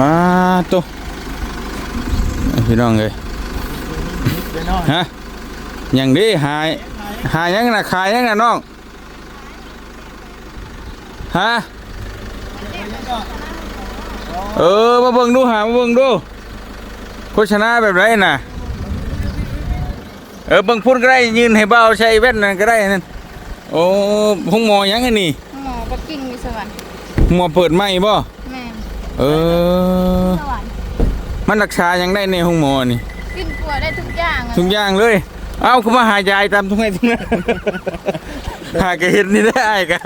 อ่าตัวพี่น้องเลยเดี๋ยวน้อยฮะอย่างนี้หาย หายยังน่ะขายยังน่ะน้อง ฮะ เออ มาเบิ่งดูหามาเบิ่งดูโฆษณาแบบไรน่ะ เออเบิ่งพุ่นก็ได้ยืนให้เบาใช้แว่นนั่นก็ได้นั่นโอ้ห้องหมอยังไงนี่หมอปักกิ่งมีสวรรค์หมอเปิดไหมบ่แม่น เออ สวรรค์มันรักษายังได้ในห้องหมอนี่ กินกลัวได้ทุกอย่างอะทุกอย่างเลย เอ้าคุณมาหายายตามทุกไงทุกนั้น หากะเห็นนี่ได้อ้ายกะ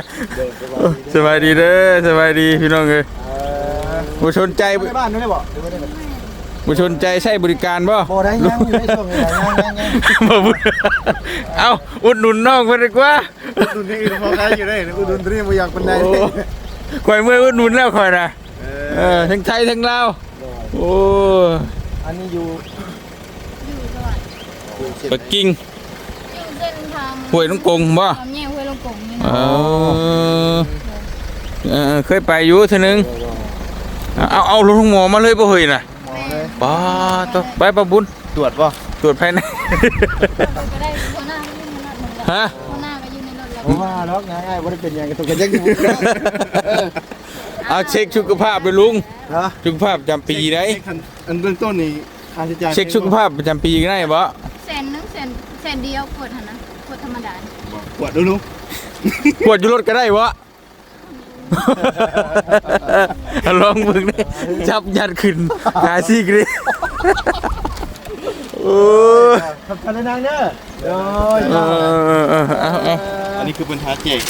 สบายดีเด้อสบายดีพี่น้องเอ้ยบ่สนใจไปบ้านนู้นได้บ่เดี๋ยวไปได้บ่บ่สนใจใช้บริการบ่บ่ได้ยังอยู่ในช่วงนี้ยังยังยังบ่บุเอ้าอุดหนุนน้องเพิ่นดีกว่าอุดหนุนนี่อื่นพอได้อยู่ได้อุดหนุนตัวนี้บ่อยากปานใดโอ้ข่อยเมื่อยอุดหนุนแล้วข่อยน่ะ เออทั้งไทยทั้งลาวโอ้อันนี้อยู่อยู่สวรรค์ปักกิ่งอยู่เส้นทางห้วยน้องกงบ่ความแย่ห้วยลงกงนี่เอนะอเออเคยไปอยู่เทื่อนึงเอาเอารถหมอมาเลยบ่เฮ้ยน่ะหมอเลยป้าตัวไปประบุญตรวจป่ะตรวจภายในก็ได้คนหน้าก็อยู่ในรถหมดแล้วฮะคนหน้าก็อยู่ในรถแล้วผมว่าล็อกง่ายๆว่าได้เป็นยังไงตัวกันยังอยู่ เอาเช็คสุขภาพไปลุงฮะสุขภาพประจำปีได้อันเบื้องต้นนี่ค่าใช้จ่ายเช็คสุขภาพประจำปีได้บ่แสนหนึงแสนแสนเดียวกดหันนะกดธรรมดาตรวจดูลูกกวดอยู่รถก็ได้บ่ ลองเบิ่งดิจับยัดขึ้นหาซี่กรีโอ้ยขับคันนางเด้อโดยเออเออเอาเอาอันนี้คือปัญหาเจก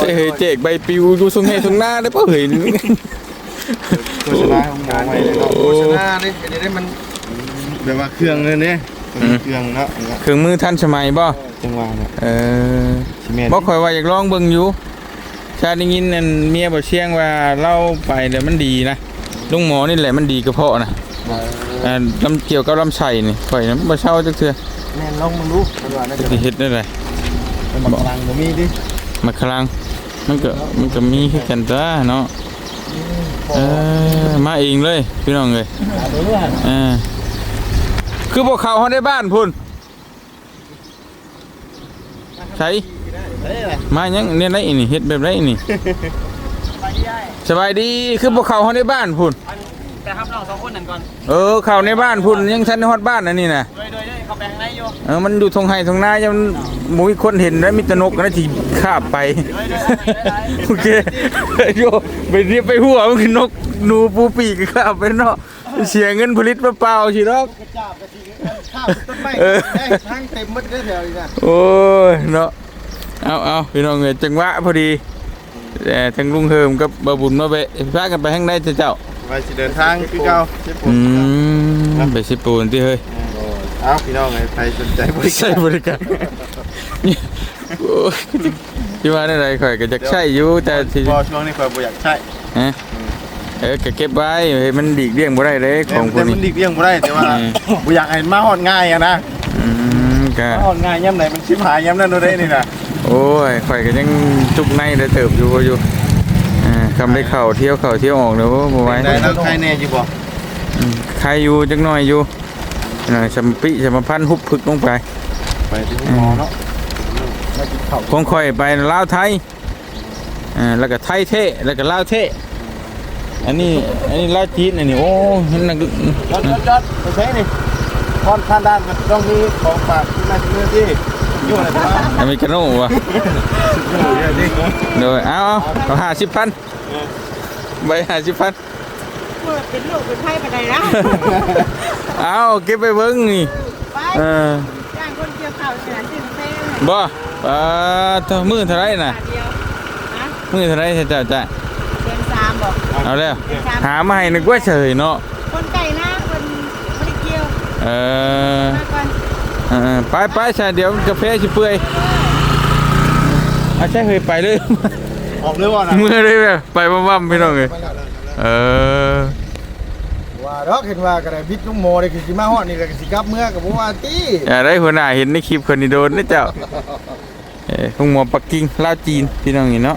เฮ้ยเฮ้ยเจกใบปลิวอยู่ทรงให้ทรงหน้าได้ป่ะเฮ้ยโฆษณาของหมอไว้เลยเนาะโฆษณาเนี่ยอันนี้ได้มันแบบว่าเครื่องเลยเนี่ยเครื่องเนาะเครื่องมือทันสมัยบ่จังหวะเนี่ยเออซีเมนต์บ่ค่อยว่าอยากลองเบิ่งอยู่ชาได้ยินนั่นเมียบ่เชียงว่าเล่าไปแล้วมันดีนะลุงหมอนี่แหละมันดีกระเพาะนะอ่าลำเกี่ยวกับลำไส้นี่ข่อยนะบ่เช่าจักเทื่อแม่นลองมึงรู้จังหวะนั้นจักสิเฮ็ดได้ไดมันกำลังบ่มีดิ มาคลัง มันก็มันก็มีคือกันจ้าเนาะเออมาเองเลยพี่น้องเอ้ยหาตัวเรื่องเออคือบ่เข้าเฮาได้บ้านพุ่นใช่เฮ้ยอะไรมายังเนี่ยไรนี่เฮ็ดแบบไรนี่สบายดีคือพวกเขาเฮาในบ้านพุ่นไปครับน้องสองคนนั่นก่อนเออเข้าในบ้านพุ่นยังทันฮอดบ้านอันนี้น่ะโดยโดยโดยเขาแบ่งได้อยู่เออมันอยู่ทงไห้ทงนายังหมูมีคนเห็นแล้วมีแตนกนะที่ คาบไป โอเคโยไปเรียบไปหัวมันคือนกหนูปูปีกคาบไปเนาะเสียเงินผลิตเปล่าๆสิเนาะกระจาบกระทิงข้าวต้นไม้เออทางเต็มหมดได้แถวนี้นะโอ้ยเนาะเอาเอาพี่น้องเอ้ยจังหวะพอดีแต่ทั้งลุงเฮิมกับบาบุญมาไปพากันไปข้างในเจ้าไปสิเดินทางคือเก่าเจ็บปวอืดมไปสิปูนที่เฮ้ยเอ้าพี่น้องไงใครสนใจบริกาใช่รบริการ โอ้ยที่ว่าได้ไรข่อยก็จะใช่อยู่แต่ที่พอช่วงนี้คอยบ่อยากใช้ฮะเออก็เก็บไว้ให้มันดีกเลี่ยงบ่ได้เลยของพวแต่กมันี้นดิกเลี่ยงบ่ได้แต่ว่าอืมบ่อยากให้มาฮอดง่ายอะนะอืมก็มาฮอดง่ายยามไหนมันชิบหายยามนั้นโดได้นี่น่ะโอ้ยข่อยก็ยังจุกในได้เติบอยู่อยู่อ่าคำได้เข่าเที่ยวเข่าเที่ยวออกเด้อบ่ไหว้ได้แล้วใครแน่อยู่บ่อืมใครอยู่จักหน่อยอยู่น่ะสมปิสมพันธ์ฮุบพึกลงไปไปที่หมอเนาะ มากินข้าวของข่อยไปลาวไทยอ่าแล้วก็ไทยเท่แล้วก็ลาวเท่อันนี้อันนี้ลาวจีนอันนี้โอ้นั่นน่ะจอดจอดจอดไปใช้นี่พรท่านด้านมันต้องมีของฝากที่มาที่เมืองที่อยู่อะไรบ้างอเมริกาโน่วะอยู่เยอะดิเดี๋ยวเอาเอาเอาห้าสิบพันใบห้าสิบพันเปิดเป็นลูกเป็นไพ่ไปไหนนะเอาเก็บไปเบิ้งนี่ไปเออจ้างคนเกี่ยวข่าวเสียสิบเต้เลยบ่ ปลาเท่ามือเท่าไรน่ะบาทเดียวนะมือเท่าไรเจ้าจ้าเดือนสามบอกเอาแล้วหามาให้นึกว่าเฉยเนาะคนไก่นะคนไม่ได้เกี่ยวเออมาก่อนเออไปไปใช่เดี๋ยวกาแฟสิเปื่อยเอาใช่เคยไปเลยออกเลยว่านะมือเลยแบบไปบ้าๆพี่น้องเลยเออว่าดอกเห็นว่าก็ได้พิษลุงโมได้คือสิมาฮอดนี่ก็สิกลับเมื่อกับบ่ว่าติอย่าได้หัวหน้าเห็นในคลิปคนนี้โดนนะเจ้า เออคงหมอปักกิ่งลาวจีนพี่น้องนี่เนาะ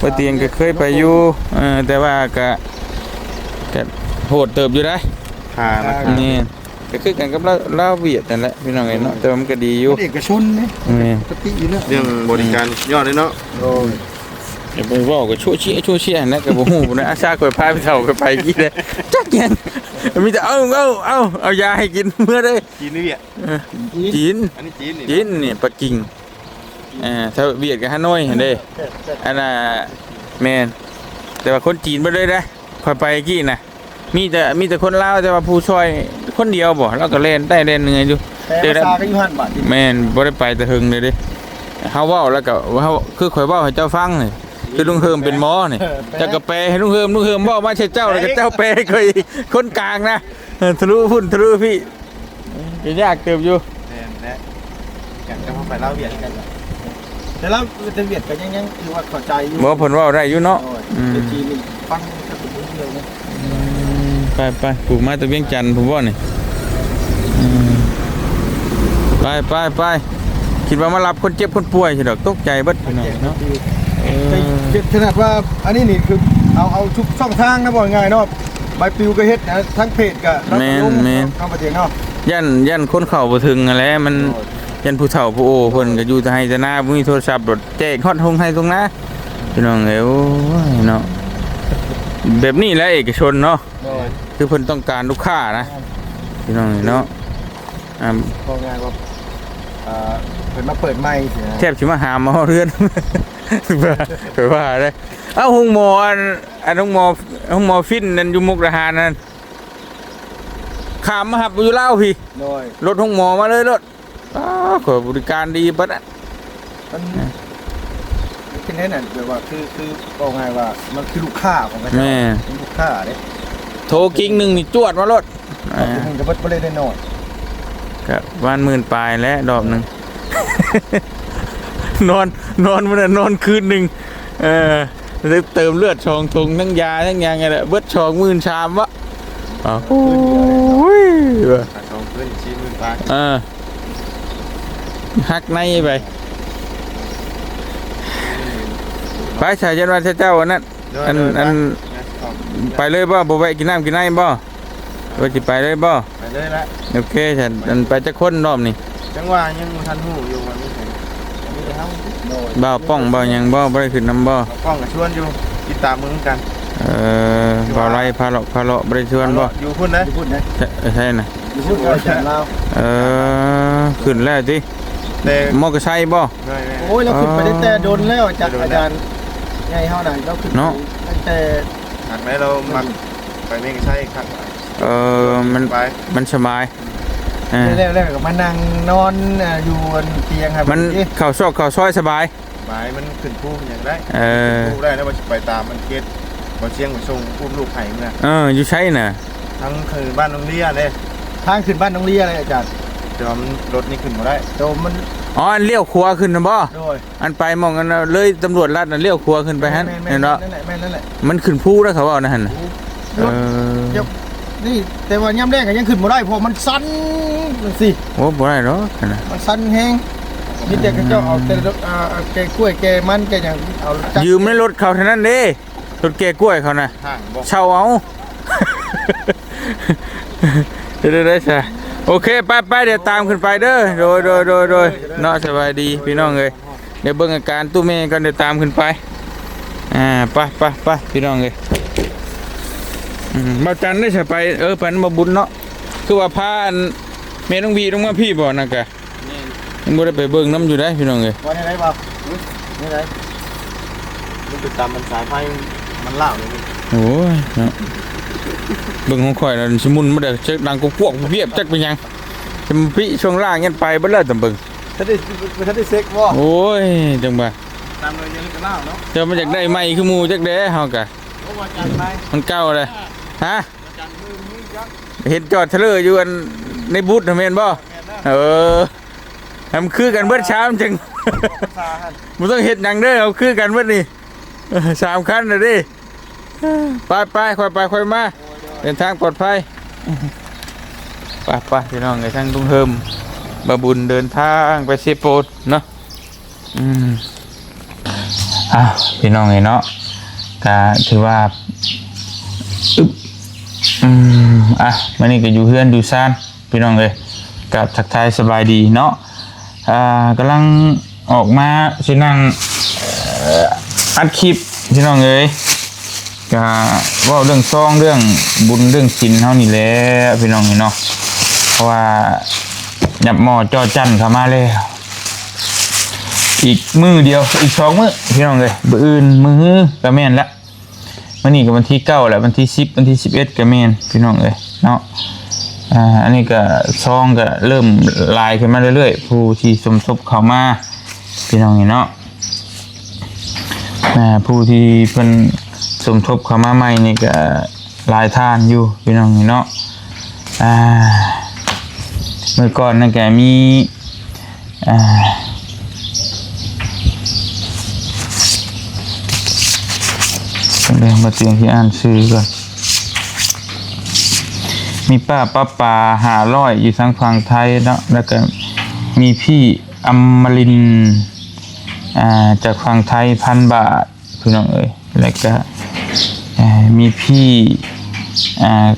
ปกติก็เคยไปอยู่เออแต่ว่าก็ก็โหหดเติบอยู่ได้คานะครับนี่ก็คือกันกับลาวลาวเวียดนั่นแหละพี่น้องเอ้ยเนาะแต่ว่ามันก็ดีอยู่เอกชนนี่นี่ปกติอยู่เนาะเรื่องบริการยอดเลยเนาะโอ้ยอย่าไปเว้าก็ชั่วเชี่ยชั่วเชี่ยนะก็บ่ฮู้นะอาชาก็พาไปเฒ่าก็ไปกี่เลยจักยังมีแต่เอาเอาเอาเอายาให้กินเมื่อได้จีนนี่อะเออจีนอันนี้จีนนี่จีนนี่ปักกิ่ง อ่าถ้าเวียดกับฮานอยเห็นเด้อันน่ะแม่นแต่ว่าคนจีนบ่เลยนะพอยไปกี่น่ะมีแต่มีแต่คนลาวแต่ว่าผู้ช่วยคนเดียวบ่แล้วก็เล่นได้เล่นเหนื่อยอยู่แต่ภาษาก็อยู่หันบาทแม่นบ่ได้ไปแต่หึงเลยเด้เฮาเว้าแล้วก็เฮาคือข่อยเว้าให้เจ้าฟังนี่คือลุงเฮิมเป็นหมอนี่เจ้าก็แปลให้ลุงเฮิมลุงเฮิมเว้ามาใช่เจ้าแล้วก็เจ้าแปลให้ข่อยคนกลางนะเออทะลุพุ่นทะลุพี่ก็ยากเติบอยู่แน่แน่อยากจะมาไปเล่าเวียดกัน แต่เล่าแต่เวียดก็ยังยังคือว่าเข้าใจอยู่บ่เพิ่นเว้าได้อยู่เนาะอืมแต่จีนนี่ฟังแค่เป็นเดียวนะไปไปปลูกมาแตะเวียงจันทน์ผมว่านี่อืมไปไปไปคิดว่ามารับคนเจ็บคนป่วยใช่ดอกตกใจเบิดพี่น้องเนาะเออขนาดว่าอันนี้นี่คือเอาเอาทุกช่องทางนะบอกง่ายเนาะใบปลิวก็เฮ็ดนะทั้งเพจก็ทั้งลงเข้าประเทศเนาะยันยันคนเข้าบ่ถึงนั่นแหละมัน ยันผู้เฒ่าผู้โอ้เพิ่นก็อยู่แต่ให้แต่หน้าบ่มีโทรศัพท์รถแจ้งฮอดทงให้ตรงนะพี่น้องเอ้ยโอ้ยเนาะแบบนี้แหละเอกชนเนาะคือเพิ่นต้องการลูกค้านะพี่น้องเอ้ยเนาะอ่าบอกง่ายว่าเอ่อเพิ่นมาเปิดใหม่สินะแทบสิมาหาหมอเรือนไปว่าได้เอ้าห้องหมออันอันห้องหมอห้องหมอฟินนั่นอยู่มุกดาหารนั่นขามมาหับอยู่เล่าวพี่ โดย รถห้องหมอมาเลยรถ อ้าวขอบริการดีปัดอะมันเป็นแน่นั่นแบบว่าคือคือบอกง่ายว่ามันคือลูกค้าของประเทศแม่เป็นลูกค้าเด้โทรกิ้งหนึ่งนี่จวดมารถอ่ามันก็บ่บ่ได้น้อยกับวันหมื่นปลายแล้วดอกหนึ่งนอนนอนมันนะนอนคืนหนึ่งเออแล้วเติมเลือดชองทงทั้งยาทั้งยางไงแหละเบิดชองหมื่นชามวะอ้าวโอ้ยว่ะสองเพิ่นชี้มือตาเออ หักในไปไปชายยันว่าเจ้าอันนั้นอันอันไปเลยบ่บ่ไปกินน้ำกินน้ำบ่ว่าสิไปเลยบ่ไปเลยละโอเคฉันอันไปจะค้นรอบนี่จังว่ายังบ่ทันหูอยู่ว่ามีไผมีแต่เฮาโดยบ่าวป้องบ่าวหยังบ่บ่ได้ขึ้นน้ำบ่ป้องก็ชวนอยู่ติดตามมึงกันเออบ่าวไรพาเลาะพาเลาะบ่ได้ชวนบ่อยู่พุ่นนะอยู่พุ่นนะใช่ใช่น่ะอยู่พุ่นก็จะลาวเออขึ้นแล้วสิ แต่มอก็ใช่บ่โอ้ยเราขึ้นไปได้แต่โดนแล้วจากอาจารย์ใหญ่เฮาน่ะเราขึ้นเนาะ ตั้งแต่หักแม้เรามักไปไม่ใช่ครับเออมันไปมันสบายเออแรกๆก็มานั่งนอนอ่าอยู่บนเตียงครับมันเข้าซอกเข้าซอยสบาย หมายมันขึ้นภูมิอย่างได้เออภูมิได้แล้วว่าสิไปตามมันเกตบ่เชียงบ่ส่งภูมิลูกไห้มันน่ะเอออยู่ใช่น่ะทั้งคือบ้านโรงเรียนเลยทางขึ้นบ้านโรงเรียนเลยอาจารย์ แต่ว่ามันรถนี่ขึ้นบ่ได้แต่ว่ามันอ๋ออันเลี้ยวขวาขึ้นนะบ่โดยอันไปมองกันน่ะเลยตำรวจลัดน่ะเลี้ยวขวาขึ้นไปฮั่นแม่เห็นๆเนาะนั่นแหละแม่นนั่นแหละมันขึ้นภูแล้วเขาว่านะหั่นน่ะเอรถอเดี๋ยวนี่แต่ว่าย่ำแรกก็ยังขึ้นบ่ได้เพราะมันสั้นสิโอ้บ่ได้หรอกหั่นน่ะมันสั้นแฮงมีแต่กระเจ้าเอาแต่รถอ่าเอาแกกล้วยแกมันแกอย่างเอาจักยืมในรถเขาเท่านั้นเด้รถแกกล้วยเขาน่ะ ทางบ่เช่าเอา เดี๋ยวได้ใช่ โอเคไปไปเดี๋ยวตามขึ้นไปเด้อโดยโดยโดยโดยเนาะสบายดีพี่น้องเลยเดี๋ยวเบิ่งอาการตู้เมย์กันเดี๋ยวตามขึ้นไปอ่าไปไปไปพี่น้องเลยอืมมาจันได้ใช่ไปเออปันมาบุญเนาะคือว่าพาอันเมย์ต้องวีต้องมาพี่บ่นะกะยังบ่ได้ไปเบิ่งน้ำอยู่ได้พี่น้องเลยว่าไหนบ่นี่ไหนมันติดตามมันสายไฟมันล่าวเลยโอ้ยเนาะ เบิ่งของข่อยน่ะสมุนมาเด้อจักดังกพวกเพียบจักเป็นหยังจำพี่ช่วงล่างยันไปบ่เลิศตำเบิ่งถ้าได้ถ้าได้เซ็กบ่โอ้ยจังบ่าตามเลยยังจะล่าวเนาะเจ้ามาจากได้ใหม่คือหมู่จักแด้เฮากะโอ้ว่าจันไปมันเก่าเลยฮะเห็นจอดเทเลอร์อยู่อันในบูธน่ะแม่นบ่เออทำคือกันเบิดเช้าจังซาฮันมันต้องเฮ็ดหยังเด้อเอาคือกันเบิดนี่เออสามคันน่ะดิไปไปค่อยไปค่อยมา เดินทางปลอดภัยไปไปพี่น้องไอ้ทางลุงเฮิมบาบุญเดินทางไปเซโปดเนาะอืมอะพี่น้องไอ้เนาะก็ถือว่าอึบอืมอะมันนี่ก็อยู่เฮือนอยู่ซ่านพี่น้องเลยกับทักทายสบายดีเนาะอ่ากำลังออกมาสินั่งเอ่ออัดคลิปพี่น้องเอ้ย ก็ว่าเรื่องซองเรื่องบุญเรื่องศีลเฮานี่แหละพี่น้องนี่เนาะเพราะว่าหยับหม้อจอจันเข้ามาแล้วอีกมือเดียวอีกสองมือพี่น้องเลยบืออื่นมือก็แม่นละวันนี้ก็วันที่เก้าแหละวันที่สิบวันที่สิบเอ็ดก็แม่นพี่น้องเลยเนาะอ่าอันนี้ก็ซองก็เริ่มลายขึ้นมาเรื่อยๆผู้ที่สมทบเข้ามาพี่น้องนี่เนาะอ่าผู้ที่เพิ่น สมทบเข้ามาใหม่นี่ก็หลายท่านอยู่พี่น้องเนาะอ่าเมื่อก่อนนั่นแกมีอ่าแสดงมาเตียงที่อ่านชื่อก่อนมีป้าป้าปาหาร้อยอยู่ทางฝั่งไทยเนาะแล้วก็มีพี่อมรินอ่าจากฝั่งไทยพันบาทพี่น้องเอ้ยแล้วก็ มีพี่อ่า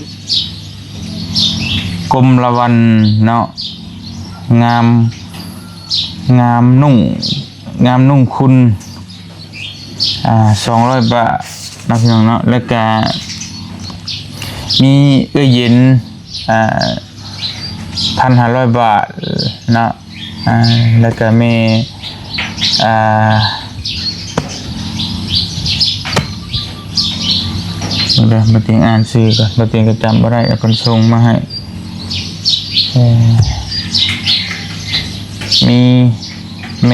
กรมละวันเนาะงามงามนุ่งงามนุ่งคุณอ่าสองร้อยบาทนะพี่น้องเนาะแล้วก็มีเอื้อเย็นอ่าพันห้าร้อยบาทเนาะอ่าแล้วก็มีอ่า เดี๋ยวมาเตียงอ่านซื้อก่อนมาเตียงก็จำไม่ได้เอาคนส่งมาให้มีเม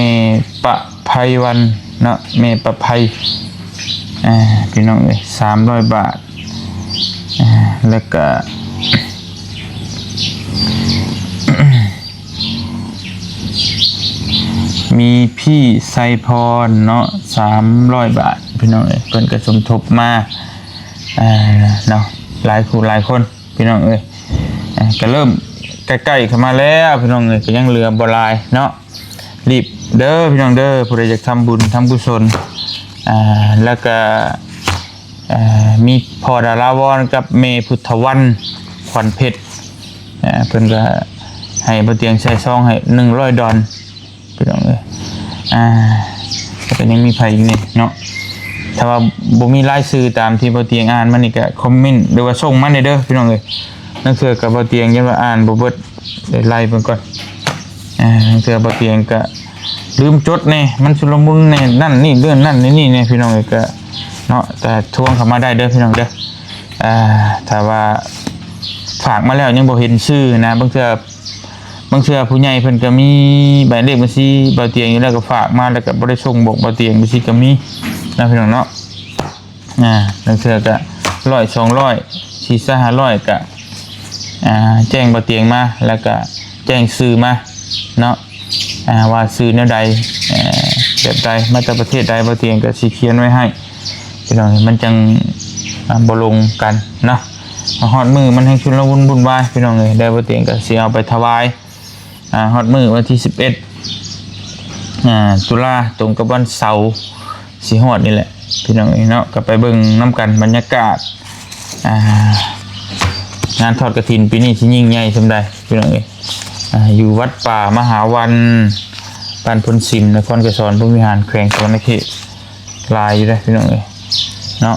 ปะไพวันเนาะเมปะไพอ่าพี่น้องเอ้ยสามร้อยบาทแล้วก็มีพี่ไซพรเนาะสามร้อยบาท พี่น้องเอ้ยเพิ่นก็สมทบมา อ่าเนาะหลายคู่หลายคนพี่น้องเอ้ยก็เริ่มใกล้ๆเข้ามาแล้วพี่น้องเอ้ยก็ยังเหลือบลายเนาะรีบเด้อพี่น้องเด้อผู้ใดอยากทำบุญทำกุศลอ่าแล้วก็อ่ามีพอดาราวรกับเมพุทธวันขวัญเพชรอ่าเพิ่นก็ให้บ่เตียงใช้ซองให้100ดอลพี่น้องเอ้ยอ่าแล้วก็ยังมีไผอีกนี่เนาะ ถ้าว่าบ่มีรายชื่อตามที่บ่เตียงอ่านมานี่ก็คอมเมนต์หรือว่าส่งมาได้เด้อพี่น้องเอ้ยนั่นคือกับบ่เตียงยังว่าอ่านบ่เบิดได้ไล่เพิ่นก่อนอ่านั่นคือบ่เตียงก็ลืมจดแน่มันชุลมุนแน่นั่นนี่เรื่องนั่นนี่นี่แน่พี่น้องเอ้ยก็เนาะแต่ทวงเข้ามาได้เด้อพี่น้องเด้ออ่าถ้าว่าฝากมาแล้วยังบ่เห็นชื่อนะบางเทื่อบางเทื่อผู้ใหญ่เพิ่นก็มีใบเลขบัญชีบ่เตียงอยู่แล้วก็ฝากมาแล้วก็บ่ได้ส่งบอกบ่เตียงบัญชีก็มี นะพี่น้องเนาะอ่าบางเทื่อก็100 200 4 500ก็อ่าแจ้งบ่เตียงมาแล้วก็แจ้งซื้อมาเนาะอ่าว่าซื้อแนวใดเอ่อแบบใดมาจากประเทศใดบ่เตียงก็สิเขียนไว้ให้พี่น้องมันจังอ่าบ่ลงกันเนาะฮอดมือมันให้ชุนลมุนวุ่นวายพี่น้องเอ้ยได้บ่เตียงก็สิเอาไปถวายอ่าฮอดมือวันที่สิบเอ็ดอ่าตุลาตรงกับวันเสาร์ สีฮอดนี่แหละ พี่น้องเอ้เนาะก็ไปเบิ่งน้ำกันบรรยากาศางานทอดกระถินปีนี้ที่ยิ่งใหญ่สำใดพี่น้องเอ้ยอ่าอยู่วัดป่ามหาวันบ้านพลสิมนครเกษรพระวิหารแขวงสวรรณเขตลายอยู่เลยพี่น้องเอ้ยเนาะ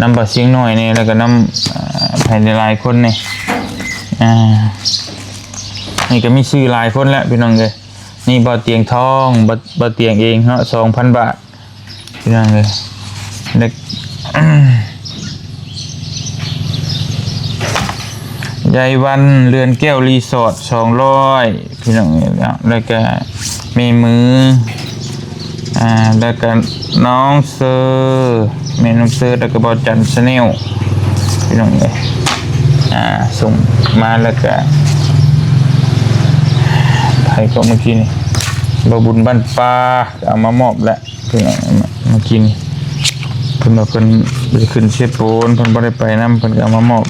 น้ำปลาเสียงหน่อยเนี่ยแล้วก็น้ำอ่นลายคนเนี่ยอ่านี่ก็มีชื่อลายคนแล้วพี่น้องเลยนี่บ่อเตียงทองบ่บ่อเตียงเองเนาะสองพันบาท พี่น้องเลยเด็กยายวันเรือนแก้วรีสอร์ทสองร้อยพี่น้องเอ้ยแล้วก็มีมืออ่าแล้วก็น้องเซอร์แม่น้องเซอร์แล้วก็บอจันชาแนลพี่น้องเลยอ่าส่งมาแล้วก็ไทยก็เมื่อกี้นี่บาบุญบ้านปลาเอามามอบแล้วพิ่นเอามาเมื่อ กี้นี่เพิ่นว่าเพิ่นไปขึ้นเชฟโปนเพิ่นบ่ได้ไปนํเพิ่นก็เอามามอบ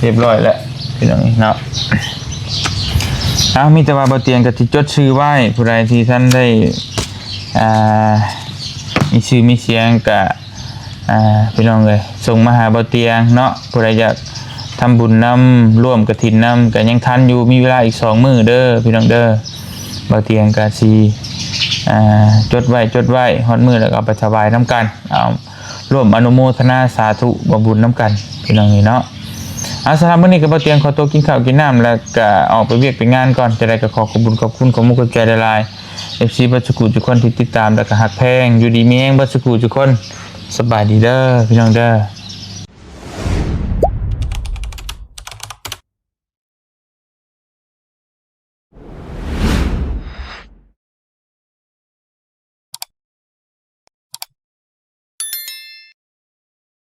เรียบร้อยแล้วพี่น้องเนาะอ้าวมีแต่ว่าบ่เตียงก็สิจดชื่อไว้ผู้ใดที่ท่านได้อ่ามีชื่อมีเสียงก็อ่าพี่น้องเลยส่งมาหาบาเตียงเนาะผู้ใดอยากทำบุญนำร่วมกระถินนำก็ยังทันอยู่มีเวลาอีกสองมื้อเด้อพี่น้องเด้อบาเตียงกาซี จดไว้จดไว้ฮอดมือแล้วก็ไปถวายน้ำกันเอาร่วมอนุโมทนาสาธุบำบุญน้ำกันพี่น้องนี่เนาะอาสำหรับมื้อนี้ก็บเตียงขอตัวกินข้าวกินน้ำแล้วก็ออกไปเวียกไปงานก่อนจะได้ก็ขอขอบคุณขอบคุณขอมุกใจละลาย FC บัสกูทุกคนที่ติดตามแล้วก็หักแพงอยู่ดีมีแฮงบัสกูทุกคนสบายดีเด้อพี่น้องเด้อ